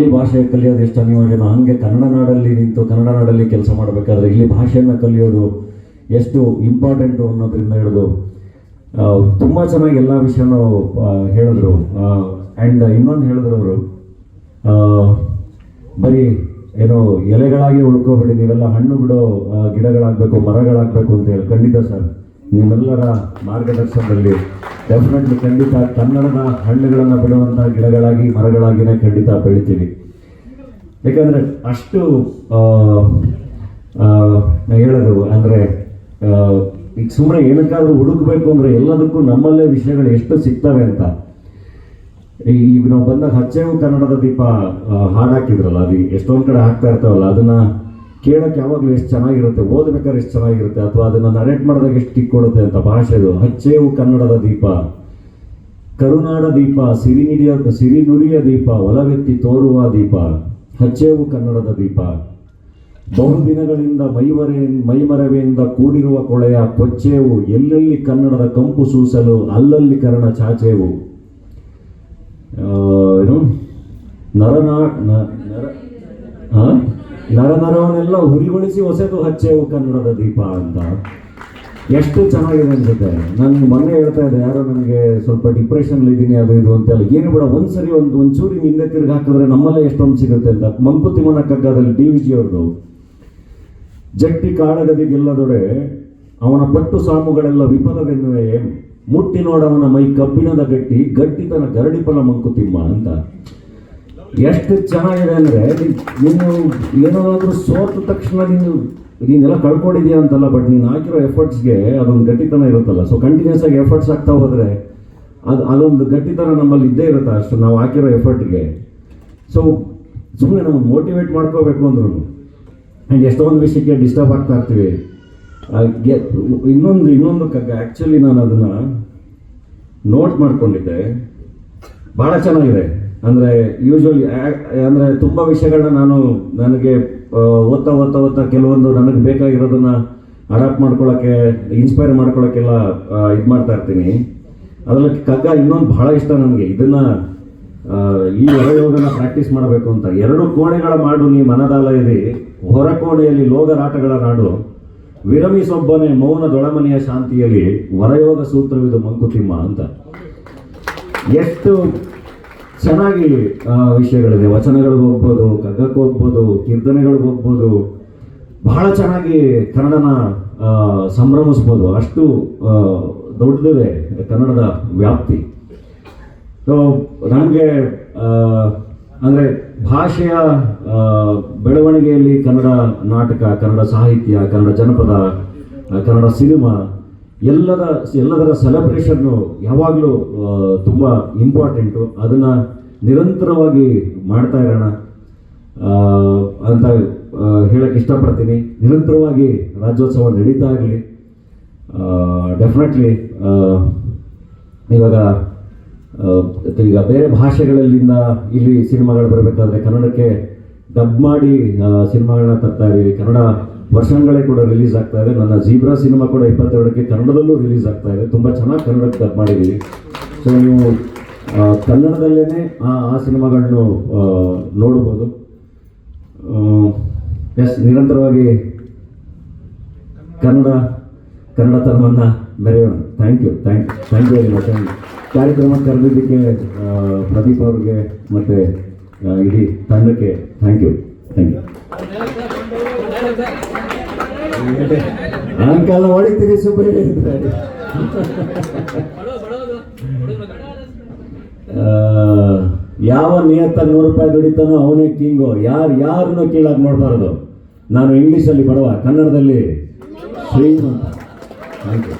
ಅಲ್ಲಿ ಭಾಷೆ ಕಲಿಯೋದು ಎಷ್ಟು ಅನಿವಾರ್ಯನೋ ಹಂಗೆ ಕನ್ನಡ ನಾಡಲ್ಲಿ ನಿಂತು ಕನ್ನಡ ನಾಡಲ್ಲಿ ಕೆಲಸ ಮಾಡಬೇಕಾದ್ರೆ ಇಲ್ಲಿ ಭಾಷೆಯನ್ನು ಕಲಿಯೋದು ಎಷ್ಟು ಇಂಪಾರ್ಟೆಂಟು ಅನ್ನೋದ್ರಿಂದ ಹಿಡಿದು ತುಂಬ ಚೆನ್ನಾಗಿ ಎಲ್ಲ ವಿಷಯನೂ ಹೇಳಿದ್ರು. ಆ್ಯಂಡ್ ಇನ್ನೊಂದು ಹೇಳಿದ್ರು ಅವರು. ಬರೀ ಏನೋ ಎಲೆಗಳಾಗಿ ಉಳ್ಕೋಬೇಡಿ ನೀವೆಲ್ಲ ಹಣ್ಣು ಬಿಡೋ ಗಿಡಗಳಾಗಬೇಕು, ಮರಗಳಾಗಬೇಕು ಅಂತ ಹೇಳಿ, ಖಂಡಿತ ಸರ್ ನಿಮ್ಮೆಲ್ಲರ ಮಾರ್ಗದರ್ಶನದಲ್ಲಿ ಡೆಫಿನೆಟ್ಲಿ ಖಂಡಿತ ಕನ್ನಡದ ಹಣ್ಣುಗಳನ್ನು ಬಿಡುವಂಥ ಗಿಡಗಳಾಗಿ, ಮರಗಳಾಗಿನೇ ಖಂಡಿತ ಬೆಳಿತೀವಿ. ಯಾಕಂದರೆ ಅಷ್ಟು ಹೇಳೋದು ಅಂದರೆ ಈಗ ಸುಮ್ಮನೆ ಏನಕ್ಕಾದ್ರೂ ಹುಡುಕಬೇಕು ಅಂದರೆ ಎಲ್ಲದಕ್ಕೂ ನಮ್ಮಲ್ಲೇ ವಿಷಯಗಳು ಎಷ್ಟು ಸಿಗ್ತವೆ ಅಂತ. ಈಗ ನಾವು ಬಂದಾಗ ಹಚ್ಚೇವು ಕನ್ನಡದ ದೀಪ ಹಾಡಾಕಿದ್ರಲ್ಲ ಅದು ಎಷ್ಟೊಂದು ಕಡೆ ಹಾಕ್ತಾ ಇರ್ತಾವಲ್ಲ, ಅದನ್ನ ಕೇಳಕ್ಕೆ ಯಾವಾಗಲೂ ಎಷ್ಟು ಚೆನ್ನಾಗಿರುತ್ತೆ, ಓದ್ಬೇಕಾದ್ರೆ ಎಷ್ಟು ಚೆನ್ನಾಗಿರುತ್ತೆ, ಅಥವಾ ಅದನ್ನ ನರೇಟ್ ಮಾಡಿದಾಗ ಎಷ್ಟು ಕಿಕ್ ಕೊಡುತ್ತೆ ಅಂತ ಭಾಷೆದು ಹಚ್ಚೇವು ಕನ್ನಡದ ದೀಪ, ಕರುನಾಡ ದೀಪ, ಸಿರಿ ಸಿರಿನುಡಿಯ ಸಿರಿ ನುಡಿಯ ದೀಪ ಒಲವೆತ್ತಿ ತೋರುವ ದೀಪ, ಹಚ್ಚೇವು ಕನ್ನಡದ ದೀಪ. ಬಹುದಿನಗಳಿಂದ ಮೈಮರೆ ಮೈಮರವೆಯಿಂದ ಕೂಡಿರುವ ಕೊಳೆಯ ಕೊಚ್ಚೇವು, ಎಲ್ಲೆಲ್ಲಿ ಕನ್ನಡದ ಕಂಪು ಸೂಸಲು, ಅಲ್ಲಲ್ಲಿ ಕರ್ಣ ಚಾಚೇವು. ಏನು? ನರನಾ ನರ ನರ ನರ ನರವನ್ನೆಲ್ಲ ಉರಿಗೊಳಿಸಿ ಹೊಸದು ಹಚ್ಚೇವು ಕನ್ನಡದ ದೀಪ ಅಂತ. ಎಷ್ಟು ಚೆನ್ನಾಗಿದೆ ಅನ್ಸುತ್ತೆ. ನಾನು ಮೊನ್ನೆ ಹೇಳ್ತಾ ಇದ್ದೆ, ಯಾರೋ ನನಗೆ ಸ್ವಲ್ಪ ಡಿಪ್ರೆಷನ್ ಇದ್ದೀನಿ ಅದು ಇದು ಅಂತೆಲ್ಲ. ಏನು ಬೇಡ, ಒಂದ್ಸರಿ ಒಂದು ಒಂಚೂರಿ ಹಿಂದೆ ತಿರುಗಿ ಹಾಕಿದ್ರೆ ನಮ್ಮಲ್ಲೇ ಎಷ್ಟೊಂದು ಸಿಗುತ್ತೆ ಅಂತ. ಮಂಕುತಿಮ್ಮನ ಕಗ್ಗದಲ್ಲಿ ಡಿ ವಿ ಜಿ ಅವ್ರದ್ದು ಜಟ್ಟಿ ಕಾಳಗದಿ ಗೆಲ್ಲದೊಡೆ ಅವನ ಪಟ್ಟು ಸಾಮುಗಳೆಲ್ಲ ವಿಫಲವೆನ್ನುವೆ ಮುಟ್ಟಿ ನೋಡವನ ಮೈ ಕಬ್ಬಿಣದ ಗಟ್ಟಿ, ಗಟ್ಟಿತನ ಗರಡಿಪಲ ಮಂಕುತಿಮ್ಮ ಅಂತ. ಎಷ್ಟು ಚೆನ್ನಾಗಿದೆ ಅಂದರೆ ನೀನು ಏನಾದರೂ ಸೋತ ತಕ್ಷಣ ನೀನು ನೀನೆಲ್ಲ ಕಳ್ಕೊಂಡಿದ್ಯಾ ಅಂತಲ್ಲ ಬಟ್ ನೀನು ಹಾಕಿರೋ ಎಫರ್ಟ್ಸ್ಗೆ ಅದೊಂದು ಗಟ್ಟಿತನ ಇರುತ್ತಲ್ಲ. ಸೊ ಕಂಟಿನ್ಯೂಸ್ ಆಗಿ ಎಫರ್ಟ್ಸ್ ಆಗ್ತಾ ಹೋದರೆ ಅದು ಅದೊಂದು ಗಟ್ಟಿತನ ನಮ್ಮಲ್ಲಿ ಇದ್ದೇ ಇರುತ್ತೆ ಅಷ್ಟು, ನಾವು ಹಾಕಿರೋ ಎಫರ್ಟ್ಗೆ ಸೊ ಸುಮ್ಮನೆ ನಾವು ಮೋಟಿವೇಟ್ ಮಾಡ್ಕೋಬೇಕು ಅಂದ್ರು ಆ್ಯಂಡ್ ಎಷ್ಟೊಂದು ವಿಷಯಕ್ಕೆ ಡಿಸ್ಟರ್ಬ್ ಆಗ್ತಾ ಇರ್ತೀವಿ. ಇನ್ನೊಂದು ಇನ್ನೊಂದು ಆ್ಯಕ್ಚುಲಿ ನಾನು ಅದನ್ನು ನೋಟ್ ಮಾಡ್ಕೊಂಡಿದ್ದೆ. ಭಾಳ ಚೆನ್ನಾಗಿದೆ. ಅಂದರೆ ಯೂಶ್ವಲಿ ಅಂದರೆ ತುಂಬ ವಿಷಯಗಳನ್ನ ನಾನು ನನಗೆ ಓದ್ತಾ ಓದ್ತಾ ಓದ್ತಾ ಕೆಲವೊಂದು ನನಗೆ ಬೇಕಾಗಿರೋದನ್ನ ಅಡಾಪ್ಟ್ ಮಾಡ್ಕೊಳ್ಳೋಕ್ಕೆ ಇನ್ಸ್ಪೈರ್ ಮಾಡ್ಕೊಳ್ಳೋಕ್ಕೆಲ್ಲ ಇದು ಮಾಡ್ತಾ ಇರ್ತೀನಿ. ಅದರಲ್ಲಿ ಕಗ್ಗ ಇನ್ನೊಂದು ಬಹಳ ಇಷ್ಟ ನನಗೆ. ಇದನ್ನು ಈ ಹೊರಯೋಗನ ಪ್ರಾಕ್ಟೀಸ್ ಮಾಡಬೇಕು ಅಂತ. ಎರಡು ಕೋಣೆಗಳ ಮಾಡು ನೀ ಮನದಾಲಯದಿ. ಹೊರ ಕೋಣೆಯಲ್ಲಿ ಲೋಗರಾಟಗಳ ನಾಡು. ವಿರಮಿಸೊಬ್ಬನೇ ಮೌನ ದೊಳಮನೆಯ ಶಾಂತಿಯಲ್ಲಿ ವರಯೋಗ ಸೂತ್ರವಿದು ಮಂಕುತಿಮ್ಮ ಅಂತ. ಎಷ್ಟು ಚೆನ್ನಾಗಿ ವಿಷಯಗಳಿದೆ. ವಚನಗಳಿಗೆ ಹೋಗ್ಬೋದು ಕಗ್ಗಕ್ಕೆ ಹೋಗ್ಬೋದು ಕೀರ್ತನೆಗಳಿಗೆ ಹೋಗ್ಬೋದು. ಬಹಳ ಚೆನ್ನಾಗಿ ಕನ್ನಡನ ಸಂಭ್ರಮಿಸ್ಬೋದು. ಅಷ್ಟು ದೊಡ್ಡದಿದೆ ಕನ್ನಡದ ವ್ಯಾಪ್ತಿ. ಸೊ ನನಗೆ ಅಂದರೆ ಭಾಷೆಯ ಬೆಳವಣಿಗೆಯಲ್ಲಿ ಕನ್ನಡ ನಾಟಕ, ಕನ್ನಡ ಸಾಹಿತ್ಯ, ಕನ್ನಡ ಜನಪದ ಕನ್ನಡ ಸಿನಿಮಾ ಎಲ್ಲದ ಎಲ್ಲದರ ಸೆಲೆಬ್ರೇಷನ್ನು ಯಾವಾಗಲೂ ತುಂಬ ಇಂಪಾರ್ಟೆಂಟು ಅದನ್ನು ನಿರಂತರವಾಗಿ ಮಾಡ್ತಾ ಇರೋಣ. ಅಂತ ಹೇಳಕ್ಕೆ ಇಷ್ಟಪಡ್ತೀನಿ. ನಿರಂತರವಾಗಿ ರಾಜ್ಯೋತ್ಸವ ನಡೀತಾ ಇರಲಿ. ಡೆಫಿನೆಟ್ಲಿ ಇವಾಗ ಈಗ ಬೇರೆ ಭಾಷೆಗಳಲ್ಲಿಂದ ಇಲ್ಲಿ ಸಿನಿಮಾಗಳು ಬರಬೇಕಾದ್ರೆ ಕನ್ನಡಕ್ಕೆ ಡಬ್ ಮಾಡಿ ಸಿನಿಮಾಗಳನ್ನ ತರ್ತಾ ಇದ್ದೀವಿ. ಕನ್ನಡ ವರ್ಷಗಳೇ ಕೂಡ ರಿಲೀಸ್ ಆಗ್ತಾ ಇದೆ. ನನ್ನ ಜೀಬ್ರಾ ಸಿನಿಮಾ ಕೂಡ ಇಪ್ಪತ್ತೆರಡಕ್ಕೆ ಕನ್ನಡದಲ್ಲೂ ರಿಲೀಸ್ ಆಗ್ತಾ ಇದೆ. ತುಂಬ ಚೆನ್ನಾಗಿ ಕನ್ನಡಕ್ಕೆ ಡಬ್ ಮಾಡಿದ್ದೀವಿ ಸೊ ನೀವು ಕನ್ನಡದಲ್ಲೇ ಆ ಆ ಸಿನಿಮಾಗಳನ್ನು ನೋಡಬಹುದು ಎಸ್, ನಿರಂತರವಾಗಿ ಕನ್ನಡ ಕನ್ನಡತನವನ್ನು ಮೆರೆಯೋಣ. Thank you thank you thank you very much ಕಾರ್ಯಕ್ರಮ ಕರೆದಿದ್ದಕ್ಕೆ ಪ್ರದೀಪ್ ಅವ್ರಿಗೆ ಮತ್ತು ಇಡೀ ತಂಡಕ್ಕೆ thank you thank you uncle ಹೊಡಿತೀರಿ Subbaiah ಆ, ಯಾವ ನಿಯತ್ತ ನೂರು ರೂಪಾಯಿ ದುಡಿತಾನೋ ಅವನೇ ಕಿಂಗು. ಯಾರು ಯಾರನ್ನೂ ಕೀಳಾಗಿ ನೋಡಬಾರ್ದು? ನಾನು ಇಂಗ್ಲೀಷಲ್ಲಿ ಬಡವ ಕನ್ನಡದಲ್ಲಿ ಶ್ರೀಮಂತ. Thank you.